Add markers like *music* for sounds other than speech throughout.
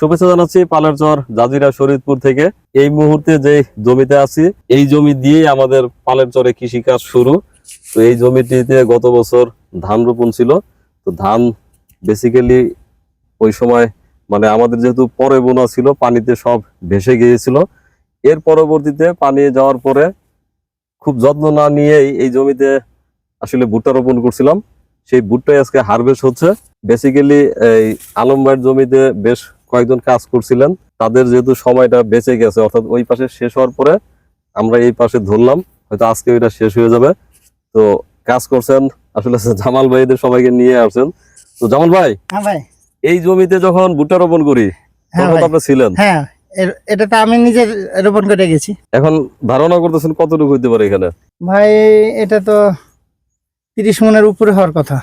শুভেচ্ছা জানাচ্ছি পালেরচর জাজিরা শরীদপুর থেকে। এই মুহূর্তে যে জমিতে আছি, এই জমি দিয়ে আমাদের পালেরচরে কৃষিকাজ শুরু। তো এই জমিটিতে গত বছর ধান রোপণ ছিল। তো ধান বেসিক্যালি ওই সময় মানে আমাদের যেহেতু পরে বোনা ছিল, পানিতে সব ভেসে গিয়েছিল। এর পরবর্তীতে পানি যাওয়ার পরে খুব যত্ন না নিয়েই এই জমিতে আসলে ভুট্টা রোপণ করছিলাম। সেই ভুট্টাই আজকে হারভেস্ট হচ্ছে। বেসিক্যালি এই আলম ভাইয়ের জমিতে বেশ কয়েকজন কাজ করছিলেন তাদের যেহেতু সময়টা বেঁচে গেছে অর্থাৎ ওই পাশে শেষ হওয়ার পরে আমরা এই পাশে ধরলাম হয়তো আজকে ওইটা শেষ হয়ে যাবে। তো কাজ করছেন আসলে জামাল ভাইদের সবাইকে নিয়ে আসছেন। তো জামাল ভাই হ্যাঁ এই জমিতে যখন ভুট্টা রোপণ করি হ্যাঁ তখন আপনি ছিলেন। হ্যাঁ এটা তো আমি নিজে রোপণ করে গেছি। এখন ধারণা করতেছেন কতটুকু হইতে পারে এখানে? ভাই এটা তো তিরিশ মনের উপরে হওয়ার কথা।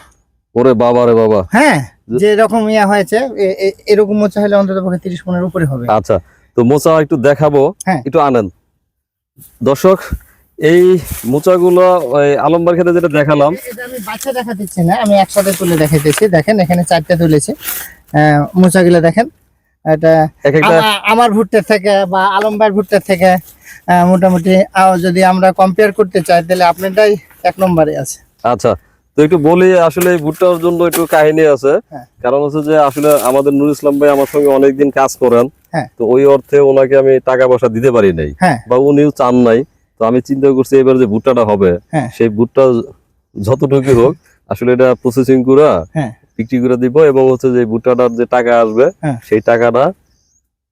ওরে বাবা রে বাবা। হ্যাঁ যে রকম ইয়া হয়েছে এরকম মোচা হলে অন্তত পক্ষে তিরিশ মনের উপরে হবে। আচ্ছা তো মোচা একটু দেখাবো হ্যাঁ। একটু আনেন। দর্শক এই মোচাগুলো আলমবার খেতে যেটা দেখালাম। আমি বাচ্চা দেখা দিচ্ছি না আমি একসাথে তুলে দেখাইতেছি। দেখেন এখানে চারটে তুলেছি। মোচাগুলো দেখেন। এটা আমার ভুট্টার থেকে বা আলমবার ভুট্টার থেকে মোটামুটি যদি আমরা কম্পেয়ার করতে চাই তাহলে আপনারটাই এক নম্বরে আছে। আচ্ছা তো একটু বলি আসলে এই ভুট্টার জন্য একটু কাহিনী আছে হ্যাঁ। কারণ হচ্ছে যে আসলে আমাদের নুর ইসলাম ভাই আমার সঙ্গে অনেকদিন কাজ করেন হ্যাঁ। তো ওই অর্থে ওনাকে আমি টাকা পয়সা দিতে পারি নাই হ্যাঁ বা উনিও চান নাই তো আমি চিন্তা করছি এবার যে ভুট্টাটা হবে। সেই ভুট্টা যতটুকু হোক আসলে এটা প্রসেসিং করে বিক্রি করে দিব এবং হচ্ছে যে ভুট্টাটার যে টাকা আসবে। সেই টাকাটা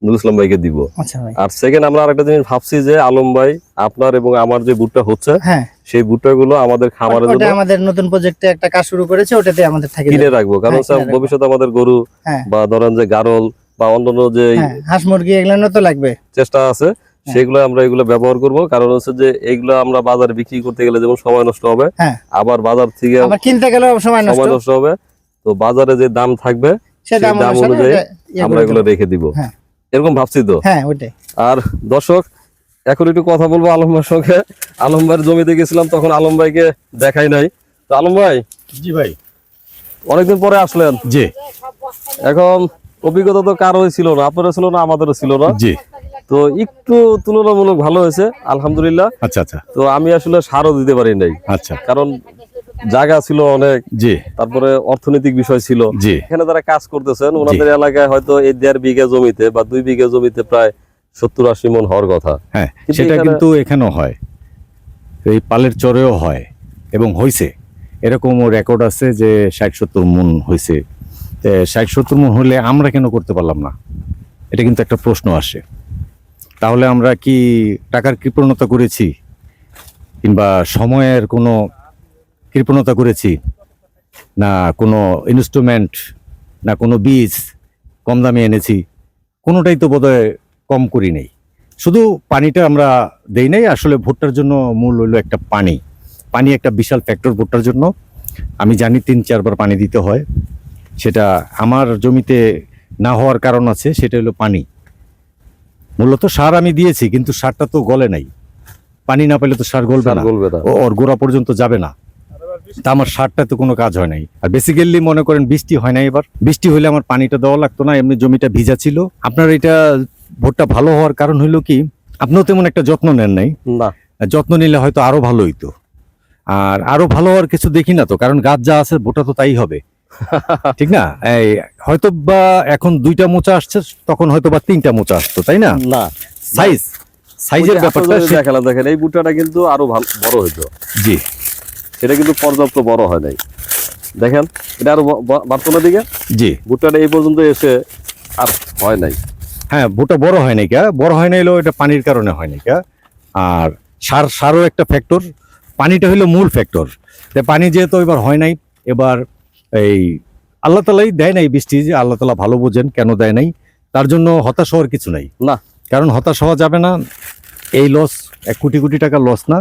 নুর ইসলাম ভাইকে দিব। আচ্ছা আর সেকেন্ড আমরা আরেকটা জিনিস ভাবছি যে আলম ভাই আপনার এবং আমার যে ভুট্টা হচ্ছে হ্যাঁ। সেই ভুট্টা গুলো আমাদের খামারের জন্য আমাদের নতুন প্রজেক্টে একটা কাজ শুরু করেছে ওটাতে আমাদের থাকে। কিনে রাখব। কারণ হ্যাঁ। ভবিষ্যতে আমাদের গরু হ্যাঁ। বা ধরেন যে গারল বা অন্যান্য যে হাঁস মুরগি এগুলো তো লাগবে। চেষ্টা আছে সেগুলো আমরা এগুলো ব্যবহার করব। কারণ হচ্ছে যে এইগুলো আমরা বাজারে বিক্রি করতে গেলে যেমন সময় নষ্ট হবে আবার বাজার থেকে আবার কিনতে গেলে সময় নষ্ট। হবে। তো বাজারে যে দাম থাকবে সেই দাম অনুযায়ী ইয়ে আমরা এগুলো রেখে দিব। হ্যাঁ। এরকম ভাবছি তো। হ্যাঁ ওইটাই। আর দর্শক এখন একটু কথা বলব আলম ভাইয়ের সঙ্গে। আলম ভাইয়ের জমিতে গেছিলাম তখন আলম ভাইকে দেখাই নাই। তো আলম ভাই জি ভাই। অনেকদিন পরে আসলেন। জি। এখন অভিজ্ঞতা তো কারোই ছিল না আপনারও ছিল না আমাদেরও ছিল না। জি। তো একটু তুলনামূলক ভালো হয়েছে আলহামদুলিল্লাহ। আচ্ছা আচ্ছা। তো আমি আসলে সারও দিতে পারি নাই। আচ্ছা। কারণ জায়গা ছিল অনেক জি। তারপরে অর্থনৈতিক বিষয় ছিল। জি। এখানে যারা কাজ করতেছেন ওনাদের এলাকায় হয়তো এই দেড় বিঘা জমিতে বা দুই বিঘা জমিতে প্রায় সত্তর আশি মন হওয়ার কথা। হ্যাঁ সেটা কিন্তু এখানেও হয়। এই পালের চরেও হয় এবং হয়েছে এরকমও রেকর্ড আছে যে ষাট সত্তর মন হয়েছে ষাট সত্তর মন হলে আমরা কেন করতে পারলাম না? এটা কিন্তু একটা প্রশ্ন আসে। তাহলে আমরা কি টাকার কৃপণতা করেছি? কিংবা সময়ের কোনো কৃপণতা করেছি। না কোনো ইনস্ট্রুমেন্ট না কোনো বীজ কম দামে এনেছি। কোনোটাই তো বোধহয় কম করি নেই। শুধু পানিটা আমরা দেই নাই আসলে ভুট্টার জন্য মূল হলো একটা পানি। পানি একটা বিশাল ফ্যাক্টর ভুট্টার জন্য। আমি জানি তিন চারবার পানি দিতে হয়। সেটা আমার জমিতে না হওয়ার কারণ আছে সেটা হলো পানি। মূলত সার আমি দিয়েছি কিন্তু সারটা তো গলে নাই। পানি না পেলে তো সার গলবে না। ওর গোড়া পর্যন্ত যাবে না। তা আমার সারটা তো কোনো কাজ হয় নাই। আর বেসিক্যালি মনে করেন বৃষ্টি হয় না এবার। বৃষ্টি হলে আমার পানিটা দেওয়া লাগতো না এমনি জমিটা ভিজা ছিল। আপনার এটা ভোটটা ভালো হওয়ার কারণ হইল কি আপনিও তেমন একটা যত্ন নেন নাই। না যত্ন নিলে হয়তো আরও ভালো হইতো। আর আরও ভালো হওয়ার কিছু দেখি না তো কারণ গাছ যা আছে ভোটা তো তাই হবে। *laughs* ঠিক না? এই হয়তো বা এখন দুইটা মোচা আসছে তখন হয়তো বা তিনটা মোচা আসতো তাই না? না। সাইজ সাইজের ব্যাপারটা দেখালাম দেখেন এই বুটাটা কিন্তু আরও ভালো বড় হইতো। জি। সেটা কিন্তু পর্যাপ্ত বড় হয় নাই। দেখেন এটা আরও বাড়তো না দিকে? জি। ভুট্টাটা এই পর্যন্ত এসে আর হয় নাই। হ্যাঁ ভুট্টা বড় হয় নাই কা। বড় হয় নাই এটা পানির কারণে হয় নাই কা। আর সার সারও একটা ফ্যাক্টর পানিটা হলো মূল ফ্যাক্টর পানি যেহেতু এবার হয় নাই এবার এই আল্লাহ তালাই দেয় নাই বৃষ্টি যে আল্লাহ তালা ভালো বোঝেন কেন দেয় নাই। তার জন্য হতাশ হওয়ার কিছু নাই। না। কারণ হতাশ হওয়া যাবে না। এই লস এক কোটি কোটি টাকা লস না।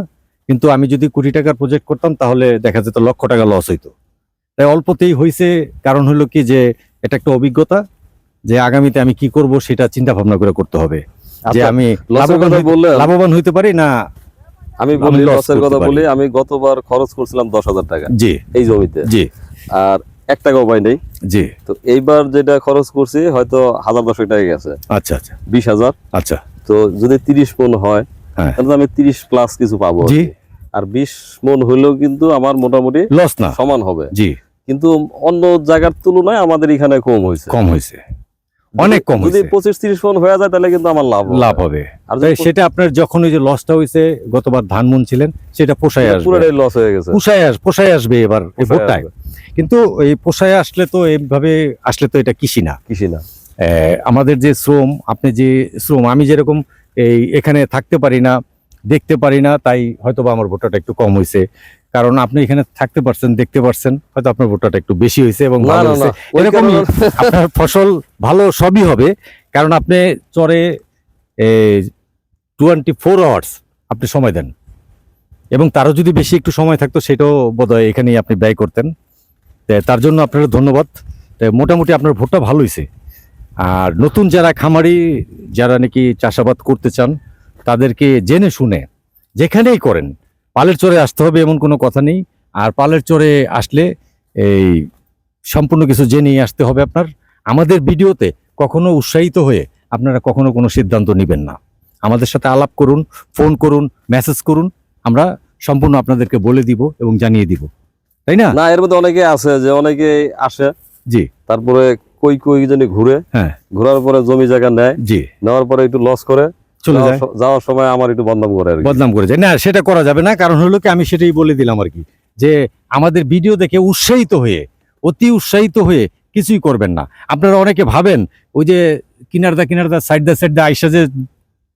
কিন্তু আমি যদি কোটি টাকার প্রজেক্ট করতাম তাহলে দেখা যেত লক্ষ টাকা লস হইতো। তাই অল্পতেই হয়েছে কারণ হলো কি যে এটা একটা অভিজ্ঞতা যে আগামীতে আমি কি করব সেটা চিন্তা ভাবনা করে করতে হবে। যে আচ্ছা, আমি লাভবান হইতে- লাভবান হইতে পারি না আমি বলি লসের কথা বলি আমি গতবার খরচ করছিলাম দশ হাজার টাকা জি। এই জমিতে। জি। আর এক টাকাও পাই নাই। জি। তো এইবার যেটা খরচ করছি হয়তো হাজার দশেক টাকা গেছে। আচ্ছা আচ্ছা। বিশ হাজার। আচ্ছা। তো যদি তিরিশ হয় হ্যাঁ। তাহলে আমি তিরিশ প্লাস কিছু পাবো আর বিশ মন হইলেও কিন্তু আমার মোটামুটি লস না। সমান হবে। জি। কিন্তু অন্য জায়গার তুলনায় আমাদের এখানে কম হয়েছে। কম হয়েছে। অনেক কম যদি পঁচিশ তিরিশ মন হয়ে যায় তাহলে কিন্তু আমার লাভ লাভ হবে। আর সেটা আপনার যখন ওই যে লসটা হয়েছে গতবার ধান মন ছিলেন সেটা পোষায় আসবে। পুরোটাই লস হয়ে গেছে। পোষায় আস পোষায় আসবে এবার এই ভোটটায়। কিন্তু এই পোষায় আসলে তো এইভাবে আসলে তো এটা কৃষি না। কৃষি না। আমাদের যে শ্রম আপনি যে শ্রম আমি যেরকম এই এখানে থাকতে পারি না দেখতে পারি না তাই হয়তো বা আমার ভোটাটা একটু কম হয়েছে কারণ আপনি এখানে থাকতে পারছেন দেখতে পারছেন হয়তো আপনার ভোটাটা একটু বেশি হয়েছে এবং না ভালো হয়েছে এরকমই *laughs* আপনার ফসল ভালো সবই হবে কারণ আপনি চরে টোয়েন্টি ফোর আওয়ার্স আপনি সময় দেন। এবং তারও যদি বেশি একটু সময় থাকতো সেটাও বোধহয় এখানেই আপনি ব্যয় করতেন। তার জন্য আপনার ধন্যবাদ। মোটামুটি আপনার ভোটটা ভালো হয়েছে আর নতুন যারা খামারি যারা নাকি চাষাবাদ করতে চান তাদেরকে জেনে শুনে যেখানেই করেন পালের চরে আসতে হবে এমন কোনো কথা নেই। আর পালের চরে আসলে এই সম্পূর্ণ কিছু জেনেই আসতে হবে আপনার। আমাদের ভিডিওতে কখনো উৎসাহিত হয়ে আপনারা কখনো কোনো সিদ্ধান্ত নেবেন না। আমাদের সাথে আলাপ করুন ফোন করুন মেসেজ করুন আমরা সম্পূর্ণ আপনাদেরকে বলে দিব এবং জানিয়ে দিব। তাই না? না এর মধ্যে অনেকে আছে যে অনেকে আসে। জি। তারপরে কই কই জানি ঘুরে। হ্যাঁ। ঘোরার পরে জমি জায়গা নেয়। জি। নেওয়ার পরে একটু লস করে। চলে যায়। যাওয়ার সময় আমার একটু বদনাম করে বদনাম করে যায়। না সেটা করা যাবে না। কারণ হলো কি আমি সেটাই বলে দিলাম আর কি। যে আমাদের ভিডিও দেখে উৎসাহিত হয়ে অতি উৎসাহিত হয়ে কিছুই করবেন না। আপনারা অনেকে ভাবেন ওই যে কিনার দা কিনার দা সাইড দা সাইড দা আইসা যে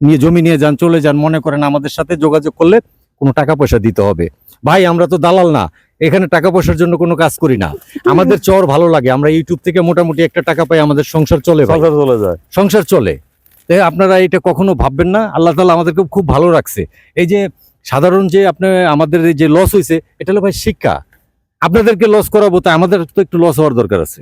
নিয়ে জমি নিয়ে যান চলে যান মনে করেন আমাদের সাথে যোগাযোগ করলে কোনো টাকা পয়সা দিতে হবে। ভাই আমরা তো দালাল না। এখানে টাকা পয়সার জন্য কোনো কাজ করি না। আমাদের চর ভালো লাগে আমরা ইউটিউব থেকে মোটামুটি একটা টাকা পাই আমাদের সংসার চলে সংসার চলে যায়। সংসার চলে। তাই আপনারা এটা কখনো ভাববেন না আল্লাহ তালা আমাদেরকে খুব ভালো রাখছে। এই যে সাধারণ যে আপনার আমাদের এই যে লস হয়েছে এটা হলো ভাই শিক্ষা। আপনাদেরকে লস করাবো তাই আমাদের তো একটু লস হওয়ার দরকার আছে।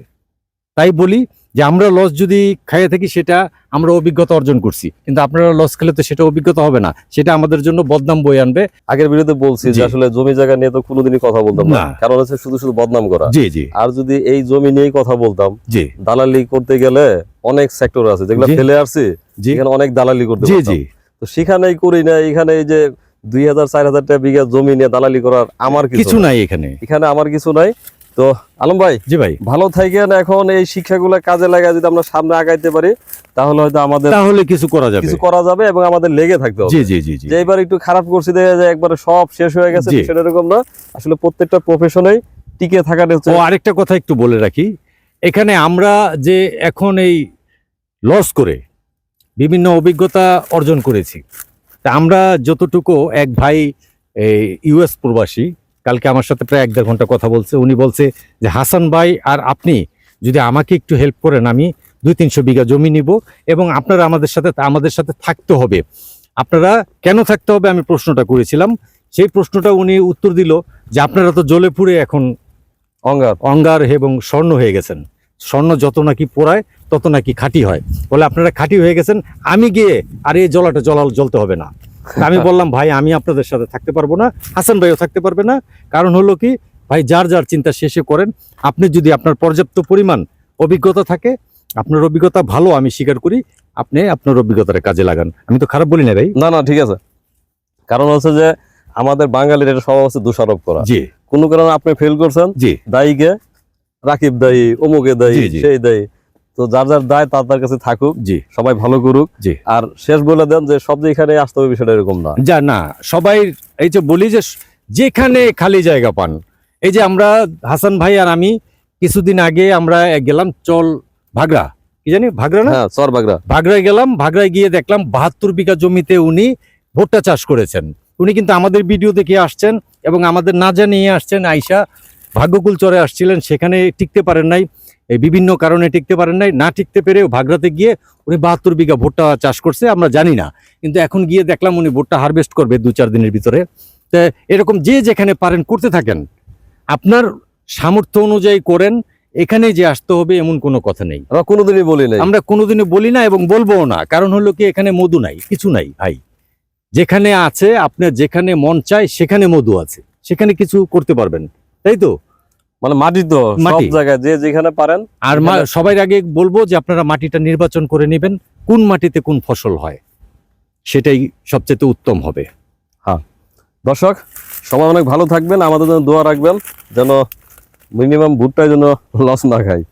তাই বলি যে আমরা লস যদি খাইয়ে থাকি সেটা আমরা অভিজ্ঞতা অর্জন করছি। কিন্তু আপনারা লস খেলে তো সেটা অভিজ্ঞতা হবে না। সেটা আমাদের জন্য বদনাম বই আনবে। আগের ভিডিওতে বলছি যে আসলে জমি জায়গা নিয়ে তো কোনোদিনই কথা বলতাম না। কারণ হচ্ছে শুধু শুধু বদনাম করা। জি জি। আর যদি এই জমি নিয়েই কথা বলতাম জি। দালালি করতে গেলে অনেক সেক্টর আছে। যেগুলো ফেলে আসছি এখানে অনেক দালালি করতে জি জি। তো সেখানেই করি না এখানে এই যে দুই হাজার চার হাজার টাকা বিঘা জমি নিয়ে দালালি করার আমার কিছু নাই এখানে। এখানে আমার কিছু নাই। তো আলম ভাই জি ভাই। ভালো থাকেন এখন এই শিক্ষাগুলো কাজে লাগায় যদি আমরা সামনে আগাইতে পারি তাহলে হয়তো আমাদের তাহলে কিছু করা যাবে। কিছু করা যাবে এবং আমাদের লেগে থাকতে হবে। জি জি জি যে এবার একটু খারাপ করছি দেখা যায় একবারে সব শেষ হয়ে গেছে। বিষয়টা এরকম না। আসলে প্রত্যেকটা প্রফেশনেই টিকে থাকাটা হচ্ছে ও আরেকটা কথা একটু বলে রাখি। এখানে আমরা যে এখন এই লস করে বিভিন্ন অভিজ্ঞতা অর্জন করেছি। তা আমরা যতটুকু এক ভাই ইউএস প্রবাসী কালকে আমার সাথে প্রায় এক দেড় ঘণ্টা কথা বলছে। উনি বলছে যে হাসান ভাই আর আপনি যদি আমাকে একটু হেল্প করেন আমি দুই তিনশো বিঘা জমি নিব এবং আপনারা আমাদের সাথে আমাদের সাথে থাকতে হবে। আপনারা কেন থাকতে হবে? আমি প্রশ্নটা করেছিলাম। সেই প্রশ্নটা উনি উত্তর দিল যে আপনারা তো জ্বলে পুড়ে এখন অঙ্গার। অঙ্গার এবং স্বর্ণ হয়ে গেছেন। স্বর্ণ যত নাকি পোড়ায় তত নাকি খাঁটি হয়। বলে আপনারা খাঁটি হয়ে গেছেন আমি গিয়ে আর এই জলাটা জলাল জ্বলতে হবে না। আমি *laughs* বললাম ভাই আমি আপনাদের সাথে থাকতে পারব না। হাসান ভাইও থাকতে পারবে না। কারণ হলো কি ভাই যার যার চিন্তা শেষে করেন। আপনি যদি আপনার পর্যাপ্ত পরিমাণ অভিজ্ঞতা থাকে আপনার অভিজ্ঞতা ভালো আমি স্বীকার করি আপনি আপনার অভিজ্ঞতাটা কাজে লাগান। আমি তো খারাপ বলি না ভাই। না না ঠিক আছে। কারণ হচ্ছে যে আমাদের বাঙালির এটা স্বভাব হচ্ছে দোষারোপ করা। জি। কোনো কারণে আপনি ফেল করছেন জি। দায়ীকে রাকিব দায়ী অমুকে দায়ী। সেই দায়ী। তো যার যার দায় তার তার কাছে থাকুক জি। সবাই ভালো করুক। জি। আর শেষ বলে দেন যে সব যে এখানে আসতে হবে বিষয়টা এরকম না। যা না সবাই এই যে বলি যে যেখানে খালি জায়গা পান। এই যে আমরা হাসান ভাই আর আমি কিছুদিন আগে আমরা গেলাম চল ভাগড়া কি জানি ভাগড়া না? হ্যাঁ চর বাগরা ভাগড়ায় গেলাম ভাগড়ায় গিয়ে দেখলাম বাহাত্তর বিঘা জমিতে উনি ভুট্টা চাষ করেছেন। উনি কিন্তু আমাদের ভিডিও দেখে আসছেন এবং আমাদের না জানিয়ে আসছেন আইসা ভাগ্যকুল চরে আসছিলেন সেখানে টিকতে পারেন নাই। এই বিভিন্ন কারণে টিকতে পারেন নাই না টিকতে পেরেও ভাগড়াতে গিয়ে উনি বাহাত্তর বিঘা ভুট্টা চাষ করছে আমরা জানি না। কিন্তু এখন গিয়ে দেখলাম উনি ভুট্টা হারভেস্ট করবে দু চার দিনের ভিতরে। তো এরকম যে যেখানে পারেন করতে থাকেন আপনার সামর্থ্য অনুযায়ী করেন এখানে যে আসতে হবে এমন কোনো কথা নেই। আমরা কোনোদিনই বলি নাই। আমরা কোনোদিনই বলি না এবং বলবোও না কারণ হলো কি এখানে মধু নাই কিছু নাই ভাই। যেখানে আছে আপনার যেখানে মন চায় সেখানে মধু আছে সেখানে কিছু করতে পারবেন তাই তো? মানে মাটি তো সব মাটি। জায়গায় যে যেখানে পারেন আর সবাই আগে বলব যে আপনারা মাটিটা নির্বাচন করে নেবেন কোন মাটিতে কোন ফসল হয় সেটাই সবচেয়ে উত্তম হবে। হ্যাঁ। দর্শক সবাই অনেক ভালো থাকবেন আমাদের জন্য দোয়া রাখবেন যেন মিনিমাম ভুট্টায় যেন লস না খাই